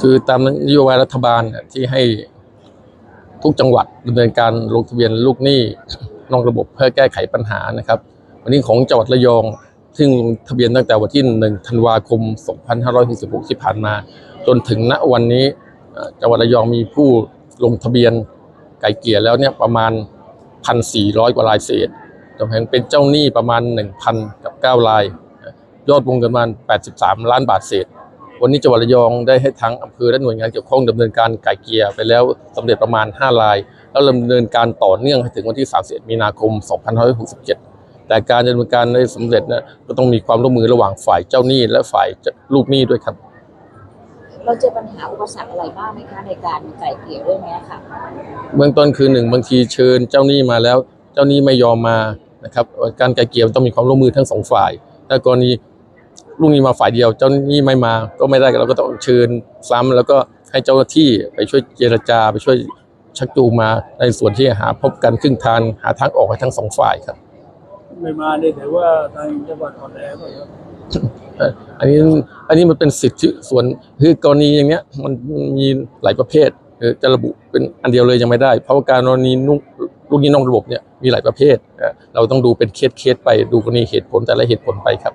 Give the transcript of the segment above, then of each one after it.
คือตามนโยบายรัฐบาลที่ให้ทุกจังหวัดดำเนินการลงทะเบียนลูกหนี้นอกระบบเพื่อแก้ไขปัญหานะครับ วันนี้ของจังหวัดระยอง ซึ่งลงทะเบียนตั้งแต่วันที่ 1 ธันวาคม 2566 ที่ผ่านมา จนถึงณวันนี้จังหวัดระยองมีผู้ลงทะเบียนไก่เกลี่ยแล้วเนี่ยประมาณ 1,400 กว่ารายเศษจำแพงเป็นเจ้าหนี้ประมาณ 1,000 กับ 9 ราย ยอดวงเงินประมาณ 83 ล้านบาทเศษ วันนี้จังหวัดระยองได้ให้ทั้งอำเภอและหน่วยงานเกี่ยวข้องดำเนินการไก่เกลี่ยไปแล้วสำเร็จประมาณ 5 ราย แล้วดำเนินการต่อเนื่องให้ถึงวันที่ 31 มีนาคม 2567 แต่การดำเนินการได้สำเร็จนะก็ต้องมีความร่วมมือระหว่างฝ่ายเจ้าหนี้และฝ่ายลูกหนี้ด้วยครับ เราเจอปัญหาอุปสรรคอะไรบ้างไหมคะในการไกล่เกลี่ยเรื่องนี้ค่ะเบื้องต้นคือหนึ่งบางทีเชิญเจ้าหนี้มาแล้ว เจ้าหนี้ไม่ยอมมานะครับการไกลเกลี่ยต้องมีความร่วมมือทั้งสองฝ่ายถ้ากรณี ลูกหนี้มาฝ่ายเดียว เจ้าหนี้ไม่มาก็ไม่ได้เราก็ต้องเชิญซ้ำแล้วก็ให้เจ้าหน้าที่ไปช่วยเจรจา ไปช่วยชักจูงมาในส่วนที่หาพบกันครึ่งทางหาทางออกให้ทั้งสองฝ่ายครับ ไม่มาเนี่ยถือว่าทางจังหวัดอ่อนแอป่ะครับเอ่ออันนี้อันนี้มันเป็นสิทธิส่วนคือกรณีอย่างเนี้ยมันมีหลายประเภทเออจะระบุเป็นอันเดียวเลยยังไม่ได้ เพราะว่าการกรณีนุลูกหนี้นอกระบบเนี่ยมีหลายประเภทเอ่อเราต้องดูเป็นเคสเคสไปดูกรณีเหตุผลแต่ละเหตุผลไปครับ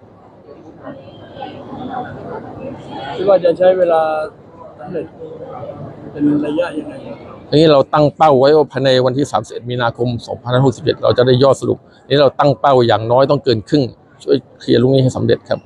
คิดว่าจะใช้เวลาเป็นระยะยังไงทีนี้เราตั้งเป้าไว้ว่าภายในวันที่ 31 มีนาคม 2567 เราจะได้ยอดสรุป นี้เราตั้งเป้าอย่างน้อยต้องเกินครึ่ง ช่วยเคลียร์ลูกนี้ให้สำเร็จครับ